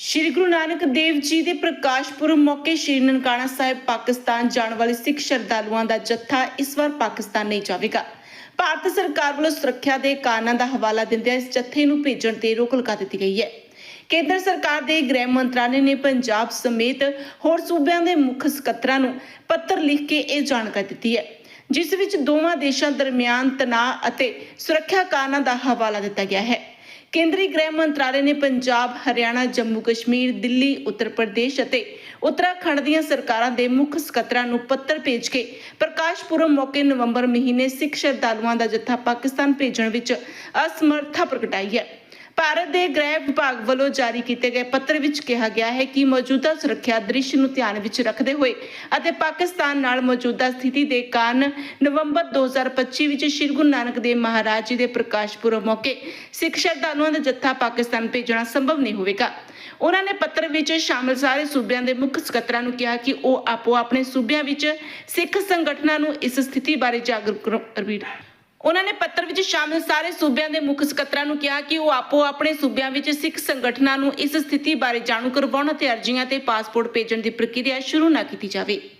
ਸ਼੍ਰੀ ਗੁਰੂ ਨਾਨਕ ਦੇਵ ਜੀ ਦੇ ਪ੍ਰਕਾਸ਼ ਪੁਰਬ ਮੌਕੇ ਸ਼੍ਰੀ ਨਨਕਾਣਾ ਸਾਹਿਬ ਪਾਕਿਸਤਾਨ ਜਾਣ ਵਾਲੇ ਸਿੱਖ ਸ਼ਰਧਾਲੂਆਂ ਦਾ ਜੱਥਾ ਇਸ ਵਾਰ ਪਾਕਿਸਤਾਨ ਨਹੀਂ ਜਾਵੇਗਾ। ਭਾਰਤ ਸਰਕਾਰ ਵੱਲੋਂ ਸੁਰੱਖਿਆ ਦੇ ਕਾਰਨਾਂ ਦਾ ਹਵਾਲਾ ਦਿੰਦਿਆਂ ਇਸ ਜੱਥੇ ਨੂੰ ਭੇਜਣ ਤੇ ਰੋਕ ਲਗਾ ਦਿੱਤੀ ਗਈ ਹੈ। ਕੇਂਦਰ ਸਰਕਾਰ ਦੇ ਗ੍ਰਹਿ ਮੰਤਰਾਲੇ ਨੇ ਪੰਜਾਬ ਸਮੇਤ ਹੋਰ ਸੂਬਿਆਂ ਦੇ ਮੁੱਖ ਸਕੱਤਰਾਂ ਨੂੰ ਪੱਤਰ ਲਿਖ ਕੇ ਇਹ ਜਾਣਕਾਰੀ ਦਿੱਤੀ ਹੈ, ਜਿਸ ਵਿੱਚ ਦੋਵਾਂ ਦੇਸ਼ਾਂ ਦਰਮਿਆਨ ਤਣਾਅ ਅਤੇ ਸੁਰੱਖਿਆ ਕਾਰਨਾਂ ਦਾ ਹਵਾਲਾ ਦਿੱਤਾ ਗਿਆ ਹੈ। ਕੇਂਦਰੀ ਗ੍ਰਹਿ ਮੰਤਰਾਲੇ ਨੇ ਪੰਜਾਬ, ਹਰਿਆਣਾ, ਜੰਮੂ ਕਸ਼ਮੀਰ, ਦਿੱਲੀ, ਉੱਤਰ ਪ੍ਰਦੇਸ਼ ਅਤੇ ਉੱਤਰਾਖੰਡ ਦੀਆਂ ਸਰਕਾਰਾਂ ਦੇ ਮੁੱਖ ਸਕੱਤਰਾਂ ਨੂੰ ਪੱਤਰ ਭੇਜ ਕੇ ਪ੍ਰਕਾਸ਼ ਪੁਰਬ ਮੌਕੇ ਨਵੰਬਰ ਮਹੀਨੇ ਸਿੱਖ ਸ਼ਰਧਾਲੂਆਂ ਦਾ ਜੱਥਾ ਪਾਕਿਸਤਾਨ ਭੇਜਣ ਵਿੱਚ ਅਸਮਰਥਾ ਪ੍ਰਗਟਾਈ ਹੈ। ਭਾਰਤ ਦੇ ਗ੍ਰਹਿ ਵਿਭਾਗ ਵੱਲੋਂ ਜਾਰੀ ਕੀਤੇ ਗਏ ਪੱਤਰ ਵਿੱਚ ਕਿਹਾ ਗਿਆ ਹੈ ਕਿ ਮੌਜੂਦਾ ਸੁਰੱਖਿਆ ਦ੍ਰਿਸ਼ ਨੂੰ ਧਿਆਨ ਵਿੱਚ ਰੱਖਦੇ ਹੋਏ ਅਤੇ ਪਾਕਿਸਤਾਨ ਨਾਲ ਮੌਜੂਦਾ ਸਥਿਤੀ ਦੇ ਕਾਰਨ ਨਵੰਬਰ 2025 ਵਿੱਚ ਸ਼੍ਰੀ ਗੁਰੂ ਨਾਨਕ ਦੇਵ ਮਹਾਰਾਜ ਜੀ ਦੇ ਪ੍ਰਕਾਸ਼ ਪੁਰਬ ਮੌਕੇ ਸਿੱਖ ਸ਼ਰਧਾਲੂਆਂ ਦਾ ਜੱਥਾ ਪਾਕਿਸਤਾਨ ਭੇਜਣਾ ਸੰਭਵ ਨਹੀਂ ਹੋਵੇਗਾ। ਉਹਨਾਂ ਨੇ ਪੱਤਰ ਵਿੱਚ ਸ਼ਾਮਲ ਸਾਰੇ ਸੂਬਿਆਂ ਦੇ ਮੁੱਖ ਸਕੱਤਰਾਂ ਨੂੰ ਕਿਹਾ ਕਿ ਉਹ ਆਪੋ ਆਪਣੇ ਸੂਬਿਆਂ ਵਿੱਚ ਸਿੱਖ ਸੰਗਠਨਾਂ ਨੂੰ ਇਸ ਸਥਿਤੀ ਬਾਰੇ ਜਾਗਰੂਕ ਕਰੋ ਉਹਨਾਂ ਨੇ ਪੱਤਰ ਵਿੱਚ ਸ਼ਾਮਲ ਸਾਰੇ ਸੂਬਿਆਂ ਦੇ ਮੁੱਖ ਸਕੱਤਰਾਂ ਨੂੰ ਕਿਹਾ ਕਿ ਉਹ ਆਪੋ ਆਪਣੇ ਸੂਬਿਆਂ ਵਿੱਚ ਸਿੱਖ ਸੰਗਠਨਾਂ ਨੂੰ ਇਸ ਸਥਿਤੀ ਬਾਰੇ ਜਾਣੂ ਕਰਵਾਉਣ ਅਤੇ ਅਰਜ਼ੀਆਂ ਤੇ ਪਾਸਪੋਰਟ ਭੇਜਣ ਦੀ ਪ੍ਰਕਿਰਿਆ ਸ਼ੁਰੂ ਨਾ ਕੀਤੀ ਜਾਵੇ।